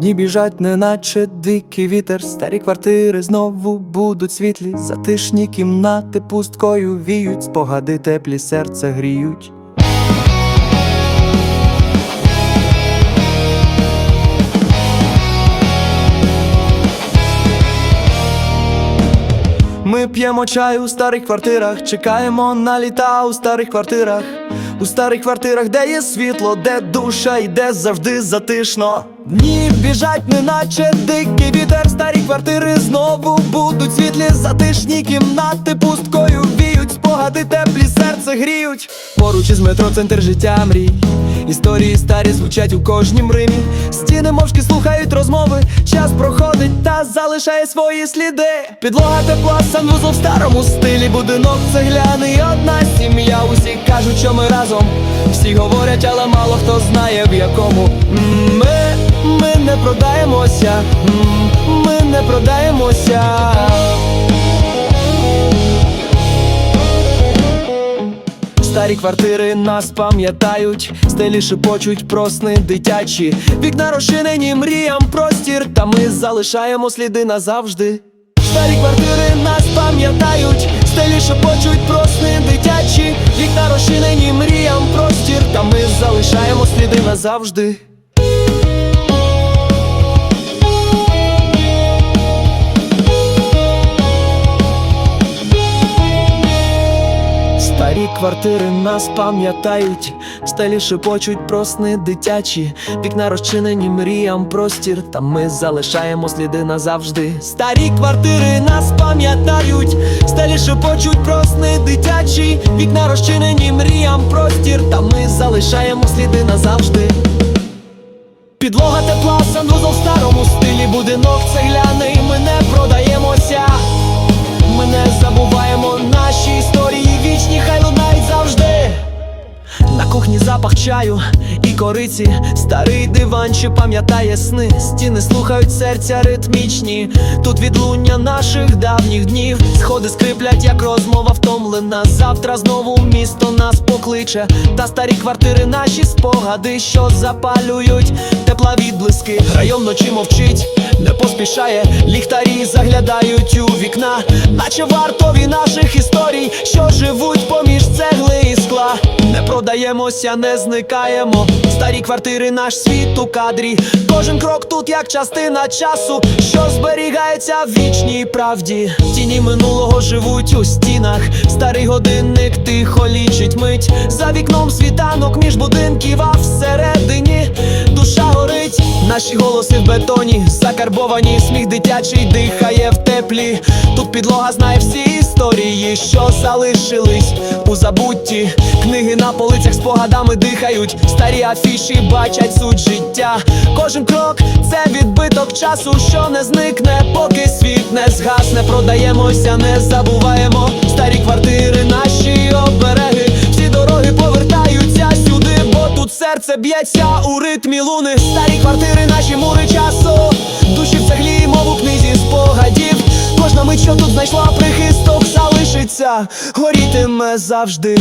Дні біжать, неначе дикий вітер, старі квартири знову будуть світлі, затишні кімнати пусткою віють, спогади теплі серце гріють. Ми п'ємо чай у старих квартирах, чекаємо на літа у старих квартирах, у старих квартирах, де є світло, де душа і де завжди затишно. Дні біжать, неначе дикий вітер, старі квартири знову будуть світлі, затишні кімнати пусткою віють, спогади теплі серце гріють. Поруч із метро центр життя мрій. Історії старі звучать у кожнім римі. Стіни мовчки слухають розмови. Час проходить та залишає свої сліди. Підлога тепла, санвузол в старому стилі. Будинок цегляний, одна сім'я. Усі кажуть, що ми разом. Всі говорять, але мало хто знає в якому. Ми, ми не продаємося. Ми не продаємося. Старі квартири нас пам'ятають, стелі шепочуть про сни дитячі. Вікна розчинені мріям простір, та ми залишаємо сліди назавжди. Старі квартири нас пам'ятають, стелі шепочуть про сни дитячі. Вікна розчинені мріям простір, та ми залишаємо сліди назавжди. Старі квартири нас пам'ятають, стелі шепочуть про сни дитячі, вікна розчинені мріям простір, та ми залишаємо сліди назавжди. Старі квартири нас пам'ятають, стелі шепочуть про сни дитячі, вікна розчинені мріям простір, та ми залишаємо сліди назавжди. Підлога тепла, санвузол в старому стилі, будинок цегляний, ми не запах чаю і кориці, старий диван, що пам'ятає сни, стіни слухають серця ритмічні. Тут відлуння наших давніх днів. Сходи скриплять, як розмова втомлена. Завтра знову місто нас покличе. Та старі квартири, наші спогади, що запалюють тепла відблиски. Район вночі мовчить, не поспішає. Ліхтарі заглядають у вікна, наче вартові наших історій, що живуть поміж цегли. Не продаємося, не зникаємо. Старі квартири, наш світ у кадрі. Кожен крок тут як частина часу, що зберігається в вічній правді. Тіні минулого живуть у стінах. Старий годинник тихо лічить мить. За вікном світанок між будинків, а всередині. Наші голоси в бетоні закарбовані, сміх дитячий дихає в теплі. Тут підлога знає всі історії, що залишились у забутті. Книги на полицях спогадами дихають, старі афіші бачать суть життя. Кожен крок це відбиток часу, що не зникне, поки світ не згасне. Продаємося, не забуваємо. Серце б'ється у ритмі луни. Старі квартири, наші мури часу. Душі в цеглі, мов у книзі спогадів. Кожна мить, що тут знайшла прихисток, залишиться, горітиме завжди.